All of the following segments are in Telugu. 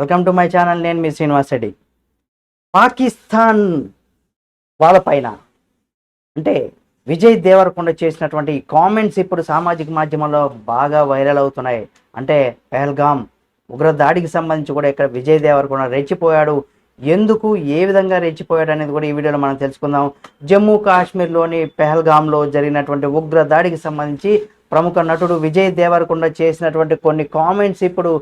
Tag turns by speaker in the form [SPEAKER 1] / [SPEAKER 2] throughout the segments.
[SPEAKER 1] వెల్కమ్ టు మై ఛానల్ నేను మీ శ్రీనివాస్ రెడ్డి. పాకిస్తాన్ వాళ్ళపైన అంటే విజయ్ దేవరకొండ చేసినటువంటి కామెంట్స్ ఇప్పుడు సామాజిక మాధ్యమంలో బాగా వైరల్ అవుతున్నాయి. అంటే పెహల్గామ్ ఉగ్ర దాడికి సంబంధించి కూడా ఇక్కడ విజయ్ దేవరకొండ రెచ్చిపోయాడు. ఎందుకు ఏ విధంగా రెచ్చిపోయాడు అనేది కూడా ఈ వీడియోలో మనం తెలుసుకుందాం. జమ్మూ కాశ్మీర్లోని పెహల్గామ్లో జరిగినటువంటి ఉగ్ర దాడికి సంబంధించి ప్రముఖ నటుడు విజయ్ దేవరకొండ చేసినటువంటి కొన్ని కామెంట్స్ ఇప్పుడు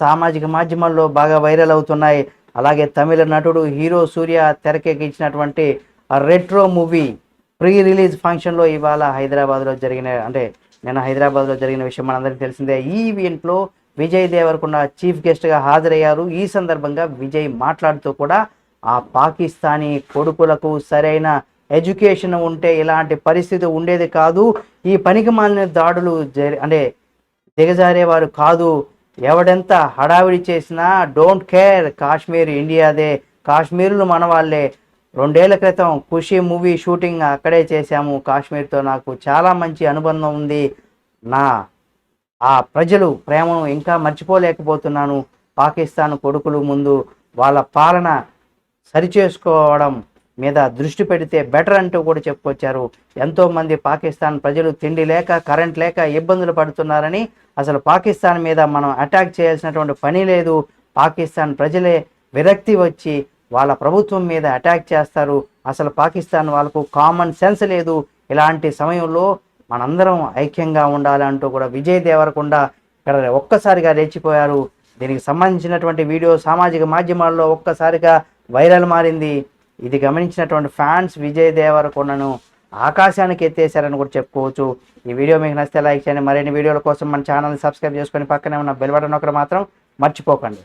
[SPEAKER 1] సామాజిక మాధ్యమాల్లో బాగా వైరల్ అవుతున్నాయి. అలాగే తమిళ నటుడు హీరో సూర్య తెరకెక్కించినటువంటి రెట్రో మూవీ ప్రీ రిలీజ్ ఫంక్షన్లో ఇవాళ హైదరాబాద్లో జరిగిన అంటే నిన్న హైదరాబాద్లో జరిగిన విషయం మనందరికీ తెలిసిందే. ఈ ఈవెంట్లో విజయ్ దేవరకొండ చీఫ్ గెస్ట్గా హాజరయ్యారు. ఈ సందర్భంగా విజయ్ మాట్లాడుతూ కూడా ఆ పాకిస్తానీ కొడుకులకు సరైన ఎడ్యుకేషన్ ఉంటే ఇలాంటి పరిస్థితి ఉండేది కాదు. ఈ పనికి మాలిన దాడులు జరి అంటే దిగజారేవారు కాదు. ఎవడెంత హడావిడి చేసినా డోంట్ కేర్ కాశ్మీర్ ఇండియాదే. కాశ్మీర్లు మన వాళ్ళే. రెండేళ్ళ క్రితం ఖుషి మూవీ షూటింగ్ అక్కడే చేశాము. కాశ్మీర్తో నాకు చాలా మంచి అనుబంధం ఉంది. నా ఆ ప్రజలు ప్రేమను ఇంకా మర్చిపోలేకపోతున్నాను. పాకిస్తాన్ కొడుకులు ముందు వాళ్ళ పాలన సరిచేసుకోవడం మీద దృష్టి పెడితే బెటర్ అంటూ కూడా చెప్పుకొచ్చారు. ఎంతోమంది పాకిస్తాన్ ప్రజలు తిండి లేక కరెంట్ లేక ఇబ్బందులు పడుతున్నారని అసలు పాకిస్తాన్ మీద మనం అటాక్ చేయాల్సినటువంటి పని లేదు. పాకిస్తాన్ ప్రజలే విరక్తి వచ్చి వాళ్ళ ప్రభుత్వం మీద అటాక్ చేస్తారు. అసలు పాకిస్తాన్ వాళ్ళకు కామన్ సెన్స్ లేదు. ఇలాంటి సమయంలో మనందరం ఐక్యంగా ఉండాలంటూ కూడా విజయ్ దేవరకొండ ఇక్కడ ఒక్కసారిగా రెచ్చిపోయారు. దీనికి సంబంధించినటువంటి వీడియో సామాజిక మాధ్యమాల్లో ఒక్కసారిగా వైరల్ మారింది. ఇది గమనించినటువంటి ఫ్యాన్స్ విజయ్ దేవరకొండను ఆకాశానికి ఎత్తేసారని కూడా చెప్పుకోవచ్చు. ఈ వీడియో మీకు నచ్చితే లైక్ చేయండి. మరిన్ని వీడియోల కోసం మన ఛానల్ని సబ్స్క్రైబ్ చేసుకొని పక్కనే ఉన్న బెల్ బటన్ ఒకటి మాత్రం మర్చిపోకండి.